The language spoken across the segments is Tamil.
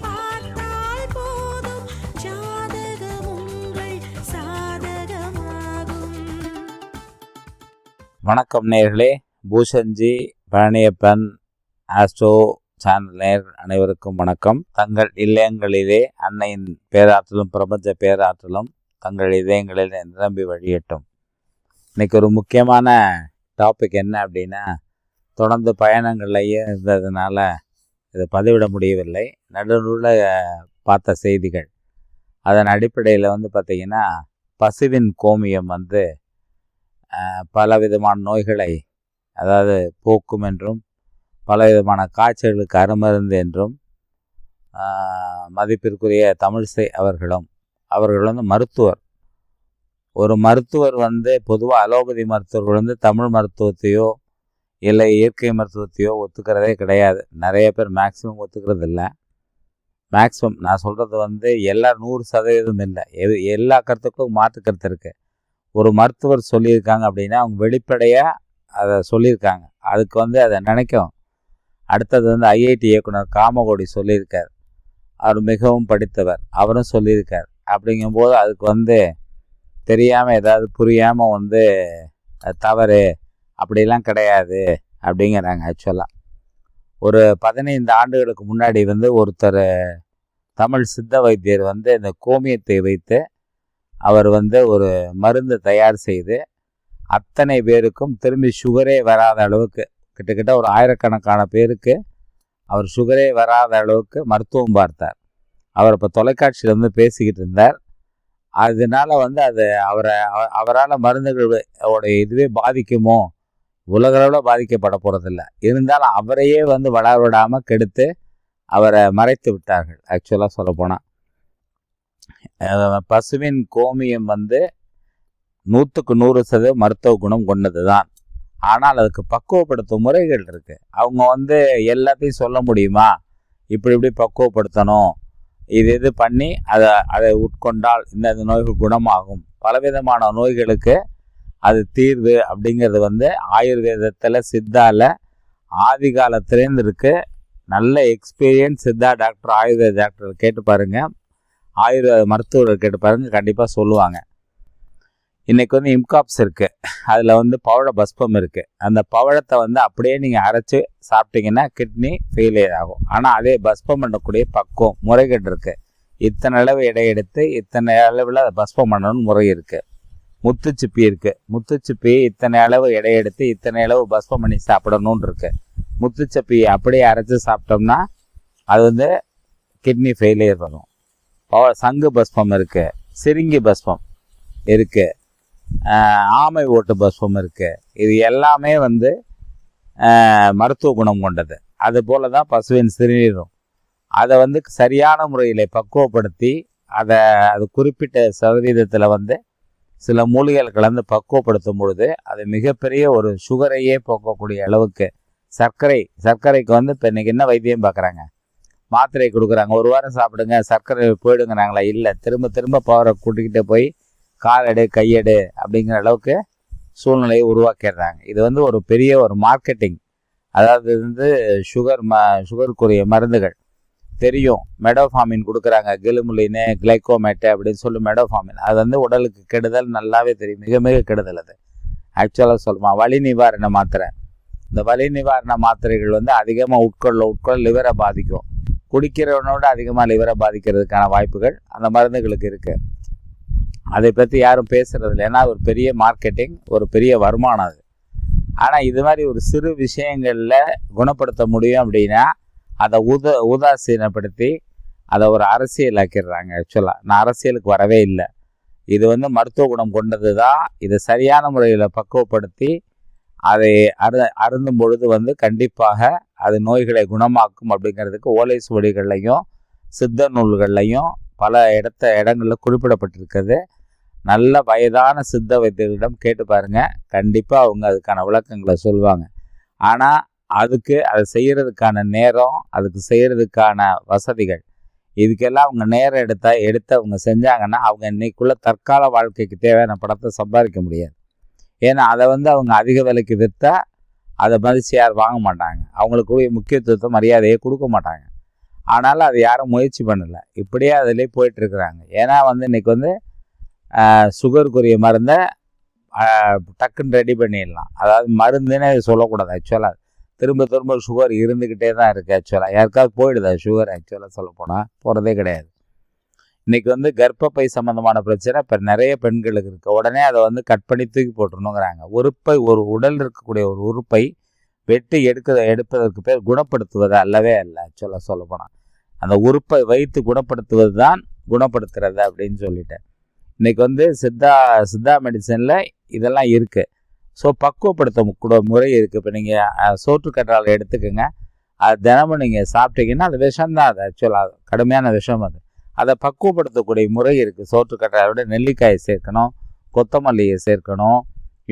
பார்த்தால் போதும். ஜாதகம் உங்கள் சாதகமாகும். வணக்கம் நேர்களே பூஷன்ஜி பழனியப்பன் ஆஸ்ட்ரோ சேனல் நேர் அனைவருக்கும் வணக்கம். தங்கள் இல்லங்களிலே அன்னையின் பேராற்றலும் பிரபஞ்ச பேராற்றலும் தங்கள் இதயங்களில் நிரம்பி வழியட்டும். இன்னைக்கு ஒரு முக்கியமான டாபிக் என்ன அப்படின்னா தொடர்ந்து பயணங்கள்லையே இருந்ததுனால இதை பதிவிட முடியவில்லை. நடுநூல பார்த்த செய்திகள். அதன் அடிப்படையில் வந்து பார்த்திங்கன்னா பசுவின் கோமியம் வந்து பல பலவிதமான நோய்களை அதாவது போக்கும் என்றும் பலவிதமான காய்ச்சல்களுக்கு அருமருந்து என்றும் மதிப்பிற்குரிய தமிழிசை அவர்களும் அவர்கள் வந்து மருத்துவர். ஒரு மருத்துவர் வந்து பொதுவாக அலோபதி மருத்துவர்கள் வந்து தமிழ் மருத்துவத்தையோ இல்லை இயற்கை மருத்துவத்தையோ ஒத்துக்கிறதே கிடையாது. நிறைய பேர் மேக்ஸிமம் ஒத்துக்கிறது இல்லை. மேக்ஸிமம் நான் சொல்கிறது வந்து எல்லா நூறு சதவீதம் இல்லை. எது எல்லா கருத்துக்கும் மாற்று கருத்து இருக்குது ஒரு மருத்துவர் சொல்லியிருக்காங்க அப்படின்னா அவங்க வெளிப்படையாக அதை சொல்லியிருக்காங்க. அதுக்கு வந்து அதை நினைக்கும். அடுத்தது வந்து ஐஐடி இயக்குனர் காமகோடி சொல்லியிருக்கார். அவர் மிகவும் படித்தவர். அவரும் சொல்லியிருக்கார். அப்படிங்கும்போது அதுக்கு வந்து தெரியாமல் ஏதாவது புரியாமல் வந்து அது தவறு. அப்படிலாம் கிடையாது அப்படிங்கிறாங்க ஆக்சுவலாக ஒரு பதினைந்து ஆண்டுகளுக்கு முன்னாடி வந்து ஒருத்தர் தமிழ் சித்த வைத்தியர் வந்து இந்த கோமியத்தை வைத்து அவர் வந்து ஒரு மருந்து தயார் செய்து அத்தனை பேருக்கும் திரும்பி சுகரே வராத அளவுக்கு கிட்டத்தட்ட ஒரு ஆயிரக்கணக்கான பேருக்கு அவர் சுகரே வராத அளவுக்கு மருத்துவம் பார்த்தார். அவர் இப்போ தொலைக்காட்சியில் வந்து பேசிக்கிட்டு இருந்தார். அதனால வந்து அது அவரை அவரால் மருந்துகளோட இதுவே பாதிக்குமோ உலகளவில் பாதிக்கப்பட போகிறதில்ல இருந்தாலும் அவரையே வந்து வளர விடாமல் கெடுத்து அவரை மறைத்து விட்டார்கள். ஆக்சுவலாக சொல்லப்போனால் பசுவின் கோமியம் வந்து நூற்றுக்கு நூறு சதவீதம் மருத்துவ குணம் கொண்டது தான் ஆனால் அதுக்கு பக்குவப்படுத்தும் முறைகள் இருக்குது அவங்க வந்து எல்லாத்தையும் சொல்ல முடியுமா? இப்படி இப்படி பக்குவப்படுத்தணும். இது இது பண்ணி அதை அதை உட்கொண்டால் இந்த இந்த நோய்கள் குணமாகும். பலவிதமான நோய்களுக்கு அது தீர்வு அப்படிங்கிறது வந்து ஆயுர்வேதத்தில் சித்தாவில் ஆதி காலத்துலேருந்து இருக்குது நல்ல experience Siddha doctor Ayurveda doctor கேட்டு பாருங்கள் ஆயுர்வேத மருத்துவர்கள் கேட்டு பாருங்கள் கண்டிப்பாக சொல்லுவாங்க. இன்றைக்கி வந்து இம்காப்ஸ் இருக்குது அதில் வந்து பவழ பஸ்பம் இருக்குது அந்த பவழத்தை வந்து அப்படியே நீங்கள் அரைச்சி சாப்பிட்டீங்கன்னா கிட்னி ஃபெயிலியர் ஆகும். ஆனால் அதே பஸ்பம் பண்ணக்கூடிய பக்குவம் முறைகேடு இருக்குது இத்தனை அளவு எடை எடுத்து இத்தனை அளவில் அதை பஸ்பம் பண்ணணும்னு முறை இருக்குது முத்துச்சிப்பி இருக்குது முத்துச்சிப்பி இத்தனை அளவு எடை எடுத்து இத்தனை அளவு பஸ்பம் பண்ணி சாப்பிடணும்னு இருக்குது முத்துச்சப்பி அப்படியே அரைச்சி சாப்பிட்டோம்னா அது வந்து கிட்னி ஃபெயிலியர் வரும். சங்கு பஸ்பம் இருக்குது சிரிங்கி பஸ்பம் இருக்குது ஆமை ஓட்டு பஸ்பம் இருக்குது இது எல்லாமே வந்து மருத்துவ குணம் கொண்டது. அது போல தான் பசுவின் சிறுநீரும். அதை வந்து சரியான முறையில் பக்குவப்படுத்தி அதை அது குறிப்பிட்ட சதவீதத்தில் வந்து சில மூலிகைகள் கலந்து பக்குவப்படுத்தும் பொழுது அது மிகப்பெரிய ஒரு சுகரையே போக்கக்கூடிய அளவுக்கு சர்க்கரை சர்க்கரைக்கு வந்து இப்போ இன்றைக்கி என்ன வைத்தியம் பார்க்குறாங்க மாத்திரை கொடுக்குறாங்க. ஒரு வாரம் சாப்பிடுங்க சர்க்கரை போயிடுங்கிறாங்களா? இல்லை. திரும்ப திரும்ப பவரை கூட்டிக்கிட்டே போய் காலெடு கையெடு அப்படிங்கிற அளவுக்கு சூழ்நிலையை உருவாக்கிடுறாங்க. இது வந்து ஒரு பெரிய ஒரு மார்க்கெட்டிங் அதாவது வந்து சுகர் ம சுகருக்குரிய மருந்துகள். தெரியும். மெடோஃபாமின் கொடுக்குறாங்க. கிலுமுலினு கிளைக்கோமேட்டு அப்படின்னு சொல்லி மெடோஃபாமின் அது வந்து உடலுக்கு கெடுதல் நல்லாவே தெரியும். மிக மிக கெடுதல் அது. ஆக்சுவலாக சொல்லுமா வலி நிவாரண மாத்திரை. இந்த வலி நிவாரண மாத்திரைகள் வந்து அதிகமாக உட்கொள்ள உட்கொள்ள லிவரை பாதிக்கும். குடிக்கிறவனோட அதிகமாக லிவரை பாதிக்கிறதுக்கான வாய்ப்புகள் அந்த மருந்துகளுக்கு இருக்குது அதை பற்றி யாரும் பேசுறது இல்லை. ஏன்னா ஒரு பெரிய மார்க்கெட்டிங் ஒரு பெரிய வருமானம் அது. ஆனால் இது மாதிரி ஒரு சிறு விஷயங்களில் குணப்படுத்த முடியும் அப்படின்னா அதை உத உதாசீனப்படுத்தி அதை ஒரு அரசியலாக்கிடுறாங்க. ஆக்சுவலாக நான் அரசியலுக்கு வரவே இல்லை. இது வந்து மருத்துவ குணம் கொண்டது தான் இதை சரியான முறையில் பக்குவப்படுத்தி அதை அரு அருந்தும் பொழுது வந்து கண்டிப்பாக அது நோய்களை குணமாக்கும் அப்படிங்கிறதுக்கு ஓலை சுவடிகள்லையும் சித்த நூல்கள்லையும் பல இடத்த இடங்களில் குறிப்பிடப்பட்டிருக்குது. நல்ல வயதான சித்த வைத்தியர்களிடம் கேட்டு பாருங்கள் கண்டிப்பாக அவங்க அதுக்கான விளக்கங்களை சொல்லுவாங்க ஆனால் அதுக்கு அதை செய்கிறதுக்கான நேரம் அதுக்கு செய்கிறதுக்கான வசதிகள். இதுக்கெல்லாம் அவங்க நேரம் எடுத்தா எடுத்து அவங்க செஞ்சாங்கன்னா அவங்க இன்னைக்குள்ளே தற்கால வாழ்க்கைக்கு தேவையான படத்தை சம்பாதிக்க முடியாது. ஏன்னா அதை வந்து அவங்க அதிக விலைக்கு விற்றா அதை மதித்து யார் வாங்க மாட்டாங்க. அவங்களுக்கு முக்கியத்துவத்தை மரியாதையை கொடுக்க மாட்டாங்க. ஆனாலும் அது யாரும் முயற்சி பண்ணலை. இப்படியே அதிலே போயிட்டுருக்குறாங்க. ஏன்னா வந்து இன்றைக்கி வந்து சுகருக்குரிய மருந்தை டக்குன்னு ரெடி பண்ணிடலாம். அதாவது மருந்துன்னு சொல்லக்கூடாது ஆக்சுவலாக திரும்ப திரும்ப சுகர் இருந்துக்கிட்டே தான் இருக்குது ஆக்சுவலாக யாருக்காவது போயிடுதா சுகர் ஆக்சுவலாக சொல்ல போனால் போகிறதே கிடையாது. இன்றைக்கி வந்து கர்ப்பப்பை சம்மந்தமான பிரச்சனை இப்போ நிறைய பெண்களுக்கு இருக்குது உடனே அதை வந்து கட் பண்ணி தூக்கி போட்டுருணுங்கிறாங்க உறுப்பை ஒரு உடல் இருக்கக்கூடிய ஒரு உறுப்பை வெட்டி எடுக்க எடுப்பதற்கு பேர் குணப்படுத்துவது அல்லவே அல்ல ஆக்சுவலாக சொல்ல போனால் அந்த உறுப்பை வைத்து குணப்படுத்துவது தான் குணப்படுத்துறது அப்படின்னு சொல்லிட்டேன். இன்றைக்கி வந்து சித்தா சித்தா மெடிசனில் இதெல்லாம் இருக்குது ஸோ பக்குவப்படுத்த கூட முறை இருக்குது இப்போ நீங்கள் சோற்று கற்றாழை எடுத்துக்கோங்க. அது தினமும் நீங்கள் சாப்பிட்டீங்கன்னா அது விஷம்தான் அது. ஆக்சுவலாக கடுமையான விஷம் அது. அதை பக்குவப்படுத்தக்கூடிய முறை இருக்குது சோற்று கற்றாழையோட நெல்லிக்காயை சேர்க்கணும் கொத்தமல்லியை சேர்க்கணும்.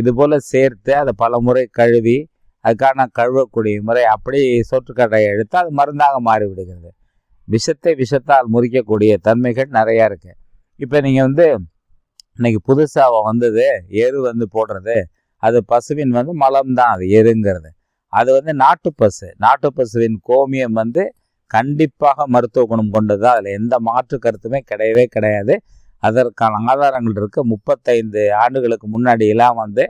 இது போல் சேர்த்து அதை பல முறை கழுவி அதுக்கான கழுவக்கூடிய முறை அப்படி சோற்றுக்கட்டையை எடுத்து அது மருந்தாக மாறிவிடுகிறது. விஷத்தை விஷத்தால் முறிக்கக்கூடிய தன்மைகள் நிறையா இருக்குது இப்போ நீங்கள் வந்து இன்னைக்கு புதுசாக வந்தது எரு வந்து போடுறது அது பசுவின் வந்து மலம் தான் அது எருங்கிறது. அது வந்து நாட்டு பசு. நாட்டு பசுவின் கோமியம் வந்து கண்டிப்பாக மருத்துவ குணம் கொண்டது அதில் எந்த மாற்று கருத்துமே கிடையவே கிடையாது. அதற்கான ஆதாரங்கள் இருக்கு. முப்பத்தைந்து ஆண்டுகளுக்கு முன்னாடியெல்லாம் வந்து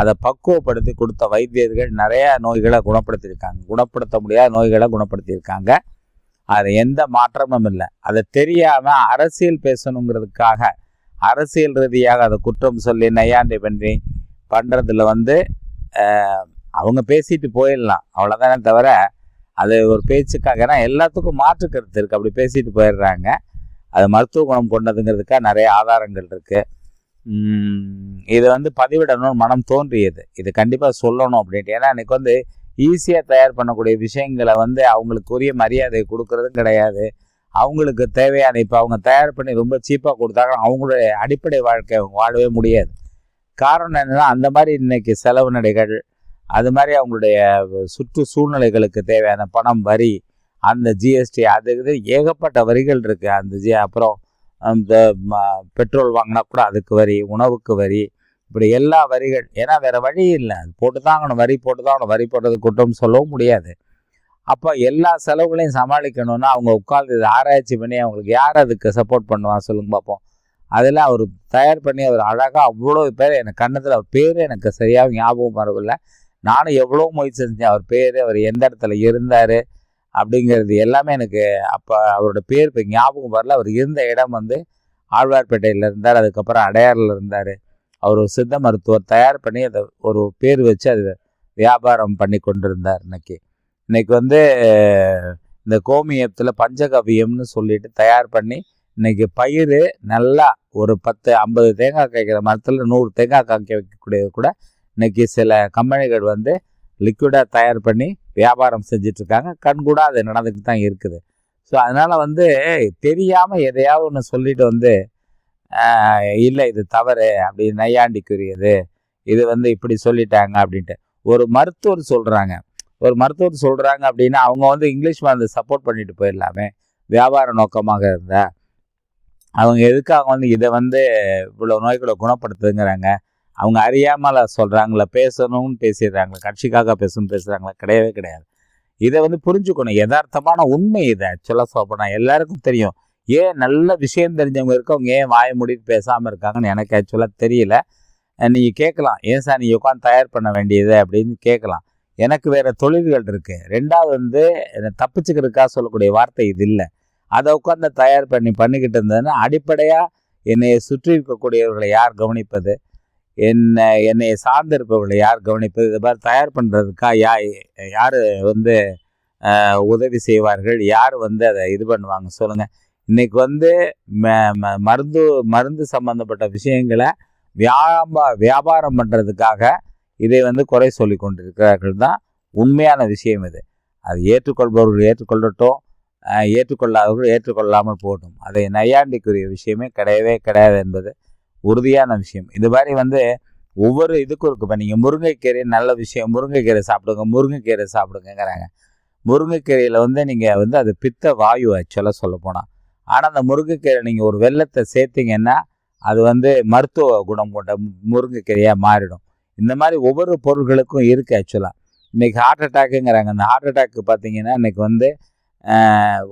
அதை பக்குவப்படுத்தி கொடுத்த வைத்தியர்கள் நிறையா நோய்களை குணப்படுத்தியிருக்காங்க. குணப்படுத்த முடியாத நோய்களை குணப்படுத்தியிருக்காங்க. அது எந்த மாற்றமும் இல்லை. அதை தெரியாமல் அரசியல் பேசணுங்கிறதுக்காக அரசியல் ரீதியாக அதை குற்றம் சொல்லி நையாண்டி பண்ணி பண்ணுறதுல வந்து அவங்க பேசிட்டு போயிடலாம். அவ்வளோதானே தவிர அது ஒரு பேச்சுக்காக ஏன்னா எல்லாத்துக்கும் மாற்று கருத்து இருக்குது அப்படி பேசிட்டு போயிடுறாங்க. அது மருத்துவ குணம் கொண்டதுங்கிறதுக்காக நிறைய ஆதாரங்கள் இருக்குது இது வந்து பதிவிடணும்னு மனம் தோன்றியது. இது கண்டிப்பாக சொல்லணும் அப்படின்ட்டு. ஏன்னா எனக்கு வந்து ஈஸியாக தயார் பண்ணக்கூடிய விஷயங்களை வந்து அவங்களுக்கு உரிய மரியாதை கொடுக்கறதும் கிடையாது. அவங்களுக்கு தேவையான இப்போ அவங்க தயார் பண்ணி ரொம்ப சீப்பாக கொடுத்தாங்க அவங்களுடைய அடிப்படை வாழ்க்கை அவங்க வாழவே முடியாது. காரணம் என்னென்னா அந்த மாதிரி இன்னைக்கு செலவு நடைகள் அது மாதிரி அவங்களுடைய சுற்று சூழ்நிலைகளுக்கு தேவையான பணம் வரி அந்த ஜிஎஸ்டி அது இது ஏகப்பட்ட வரிகள் இருக்குது அந்த ஜி அப்புறம் அந்த ம- பெட்ரோல் வாங்கினா கூட அதுக்கு வரி உணவுக்கு வரி இப்படி எல்லா வரிகள். ஏன்னா வேறு வழி இல்லை. அது போட்டு தான் ஆகணும். வரி போட்டு தான் ஆகணும். வரி போட்டது குற்றம் சொல்லவும் முடியாது. அப்போ எல்லா செலவுகளையும் சமாளிக்கணும்னா அவங்க உட்கார்ந்து இதை ஆராய்ச்சி பண்ணி அவங்களுக்கு யார் அதுக்கு சப்போர்ட் பண்ணுவா சொல்லுங்க பார்ப்போம். அதில் அவர் தயார் பண்ணி அவர் அழகாக அவ்வளோ பேர் எனக்கு கண்ணத்தில் அவர் பேர் எனக்கு சரியாக ஞாபகம் வரவில்லை. நானும் எவ்வளோ முயற்சி செஞ்சேன். அவர் பேர் அவர் எந்த இடத்துல இருந்தார் அப்படிங்கிறது எல்லாமே எனக்கு அப்போ அவரோட பேர் இப்போ ஞாபகம் வரல. அவர் இருந்த இடம் வந்து ஆழ்வார்பேட்டையில் இருந்தார். அதுக்கப்புறம் அடையாறில் இருந்தார். அவர் ஒரு சித்த மருத்துவர் தயார் பண்ணி அதை ஒரு பேர் வச்சு அது வியாபாரம் பண்ணி கொண்டிருந்தார் இன்னைக்கு. இன்றைக்கி வந்து இந்த கோமியத்தில் பஞ்சகவியம்னு சொல்லிட்டு தயார் பண்ணி இன்னைக்கு பயிர் நல்லா ஒரு பத்து ஐம்பது தேங்காய் காய்க்கிற மரத்தில் நூறு தேங்காய் காய்க்க வைக்கக்கூடியது கூட இன்னைக்கு சில கம்பெனிகள் வந்து லிக்விடாக தயார் பண்ணி வியாபாரம் செஞ்சிட்ருக்காங்க. கண்கூட அது நடந்துக்கிட்டு தான் இருக்குது. ஸோ அதனால் வந்து தெரியாமல் எதையாவது ஒன்று சொல்லிட்டு வந்து இல்லை இது தவறு அப்படி நையாண்டிக்குரியது. இது வந்து இப்படி சொல்லிட்டாங்க அப்படின்ட்டு. ஒரு மருத்துவர் சொல்கிறாங்க ஒரு மருத்துவர் சொல்கிறாங்க அப்படின்னா அவங்க வந்து இங்கிலீஷ் மருந்து சப்போர்ட் பண்ணிட்டு போயிடலாமே. வியாபார நோக்கமாக இருந்தால் அவங்க எதுக்காக வந்து இதை வந்து இவ்வளோ நோய்களை குணப்படுத்துங்கிறாங்க அவங்க அறியாமல் சொல்கிறாங்களா பேசணும்னு பேசிடுறாங்களா? கட்சிக்காக பேசணும் பேசுகிறாங்களா கிடையவே கிடையாது. இதை வந்து புரிஞ்சுக்கணும். யதார்த்தமான உண்மை இது ஆக்சுவலாக சொல்லப்போனால் எல்லாருக்கும் தெரியும். ஏன் நல்ல விஷயம் தெரிஞ்சவங்க இருக்கவங்க ஏன் வாய மூடிட்டு பேசாமல் இருக்காங்கன்னு எனக்கு ஆக்சுவலாக தெரியல. நீங்கள் கேட்கலாம். ஏன் சார் நீங்கள் உட்காந்து தயார் பண்ண வேண்டியது அப்படின்னு கேட்கலாம். எனக்கு வேறு தொழில்கள் இருக்குது ரெண்டாவது வந்து தப்பிச்சுக்கிறதுக்காக சொல்லக்கூடிய வார்த்தை இது இல்லை. அதை உட்காந்து தயார் பண்ணி பண்ணிக்கிட்டு இருந்ததுன்னா அடிப்படையாக என்னை சுற்றி இருக்கக்கூடியவர்களை யார் கவனிப்பது? என்னை என்னை சார்ந்திருப்பவர்களை யார் கவனிப்பது? இது மாதிரி தயார் பண்ணுறதுக்கா யா யார் வந்து உதவி செய்வார்கள்? யார் வந்து அதை இது பண்ணுவாங்க? சொல்லுங்கள் இன்றைக்கி வந்து ம- ம- மருந்து மருந்து சம்மந்தப்பட்ட விஷயங்களை வியாபா வியாபாரம் பண்ணுறதுக்காக இதை வந்து குறை சொல்லி கொண்டிருக்கிறார்கள் தான் உண்மையான விஷயம் இது. அது ஏற்றுக்கொள்பவர்கள் ஏற்றுக்கொள்ளட்டும். ஏற்றுக்கொள்ளாதவர்கள் ஏற்றுக்கொள்ளாமல் போகட்டும். அதை நையாண்டிக்குரிய விஷயமே கிடையவே கிடையாது என்பது உறுதியான விஷயம். இது மாதிரி வந்து ஒவ்வொரு இதுக்கும் இருக்குது இப்போ நீங்கள் முருங்கைக்கீரை நல்ல விஷயம். முருங்கைக்கீரை சாப்பிடுங்க முருங்கைக்கீரை சாப்பிடுங்கங்கிறாங்க. முருங்கைக்கீரையில் வந்து நீங்கள் வந்து அது பித்த வாயு ஆக்சுவலாக சொல்ல போனால் ஆனால் அந்த முருங்கைக்கீரை நீங்கள் ஒரு வெள்ளத்தை சேர்த்தீங்கன்னா அது வந்து மருத்துவ குணம் கொண்ட முருங்கைக்கீரையாக மாறிடும். இந்த மாதிரி ஒவ்வொரு பொருட்களுக்கும் இருக்குது ஆக்சுவலாக இன்றைக்கி ஹார்ட் அட்டாக்குங்கிறாங்க அந்த ஹார்ட் அட்டாக்கு பார்த்தீங்கன்னா இன்றைக்கி வந்து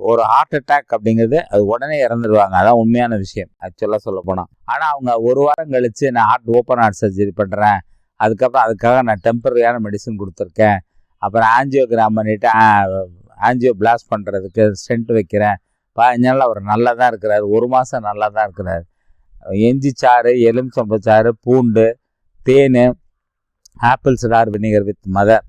ஒரு ஹார்ட் அட்டாக் அப்படிங்கிறது அது உடனே இறந்துடுவாங்க. அதான் உண்மையான விஷயம். ஆக்சுவலாக சொல்ல போனால் ஆனால் அவங்க ஒரு வாரம் கழித்து நான் ஹார்ட் ஓப்பன் ஹார்ட் சர்ஜரி பண்ணுறேன் அதுக்கப்புறம் அதுக்காக நான் டெம்பரரியான மெடிசன் கொடுத்துருக்கேன். அப்புறம் ஆஞ்சியோகிராம் பண்ணிவிட்டு ஆஞ்சியோ பிளாஸ்ட் பண்ணுறதுக்கு ஸ்டென்ட் வைக்கிறேன். பதினஞ்சு நாள் அவர் நல்லா தான் இருக்கிறார். ஒரு மாதம் நல்லா தான் இருக்கிறார். எஞ்சி சாறு எலுமிச்சம்பழச்சாறு பூண்டு தேன் apple cider vinegar with mother.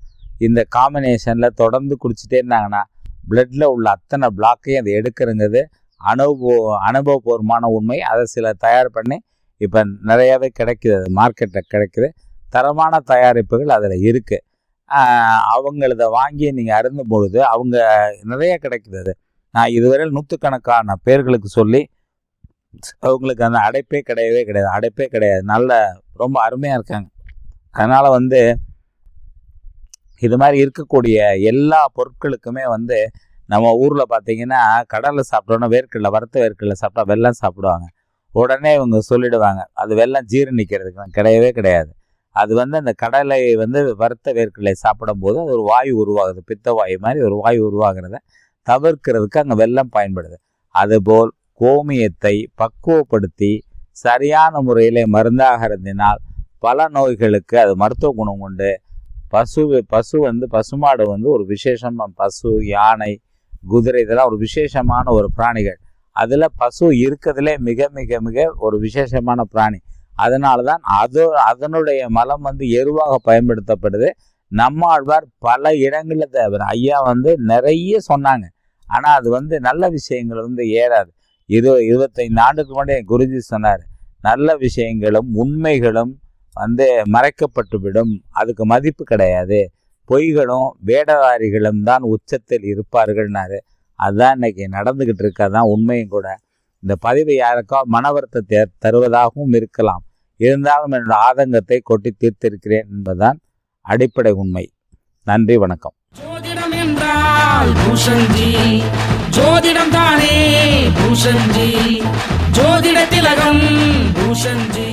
இந்த காம்பினேஷனில் தொடர்ந்து குடிச்சிட்டே இருந்தாங்கன்னா பிளட்டில் உள்ள அத்தனை பிளாக்கையும் அதை எடுக்கிறங்கிறது அனுபவ அனுபவபூர்வமான உண்மை. அதை சில தயார் பண்ணி இப்போ நிறையாவே அது மார்க்கெட்டில் கிடைக்கிது. தரமான தயாரிப்புகள் அதில் இருக்குது அவங்களத வாங்கி நீங்கள் அருந்தும் பொழுது அவங்க நிறைய கிடைக்கிது அது. நான் இதுவரையில் நூற்றுக்கணக்கான பேர்களுக்கு சொல்லி அவங்களுக்கு அந்த அடைப்பே கிடையவே கிடையாது. அடைப்பே கிடையாது. நல்ல ரொம்ப அருமையாக இருக்காங்க. அதனால் வந்து இது மாதிரி இருக்கக்கூடிய எல்லா பொருட்களுக்குமே வந்து நம்ம ஊரில் பார்த்தீங்கன்னா கடலில் சாப்பிட்டோன்னா வேர்க்கடலை வறுத்த வேர்க்கடலை சாப்பிட்டா வெள்ளம் சாப்பிடுவாங்க. உடனே இவங்க சொல்லிடுவாங்க அது வெள்ளம் ஜீரணிக்கிறதுக்கு கிடையவே கிடையாது. அது வந்து அந்த கடலை வந்து வறுத்த வேர்க்கடலை சாப்பிடும்போது அது ஒரு வாயு உருவாகுது பித்த வாயு மாதிரி ஒரு வாயு உருவாகிறத தவிர்க்கிறதுக்கு அங்கே வெல்லம் பயன்படுது. அதுபோல் கோமியத்தை பக்குவப்படுத்தி சரியான முறையில் மருந்தாக இருந்தினால் பல நோய்களுக்கு அது மருத்துவ குணம் கொண்டு பசு பசு வந்து பசுமாடு வந்து ஒரு விசேஷமாக பசு யானை குதிரை இதெல்லாம் ஒரு விசேஷமான ஒரு பிராணிகள். அதில் பசு இருக்கிறதுலே மிக மிக மிக ஒரு விசேஷமான பிராணி. அதனால தான் அது அதனுடைய மலம் வந்து எருவாக பயன்படுத்தப்படுது. நம்மாழ்வார் பல இடங்களில் தேவை ஐயா வந்து நிறைய சொன்னாங்க. ஆனால் அது வந்து நல்ல விஷயங்கள் வந்து ஏறாது. இரு இருபத்தைந்து ஆண்டுக்கு முன்னாடி என் குருஜி சொன்னார் நல்ல விஷயங்களும் உண்மைகளும் வந்து மறைக்கப்பட்டுவிடும். அதுக்கு மதிப்பு கிடையாது. பொய்களும் வேடதாரிகளும் தான் உச்சத்தில் இருப்பார்கள்னாரு. அதுதான் இன்னைக்கு நடந்துக்கிட்டு இருக்கதான் உண்மையும் கூட. இந்த பதிவு யாருக்கோ மன வருத்தத்தை தருவதாகவும் இருக்கலாம். இருந்தாலும் என்னோட ஆதங்கத்தை கொட்டி தீர்த்திருக்கிறேன் என்பதுதான் அடிப்படை உண்மை. நன்றி வணக்கம். ஜோதிடம் என்றால் பூஷன்ஜி ஜோதிடம் தானே பூஷன்ஜி ஜோதிட திலகம் பூஷன்ஜி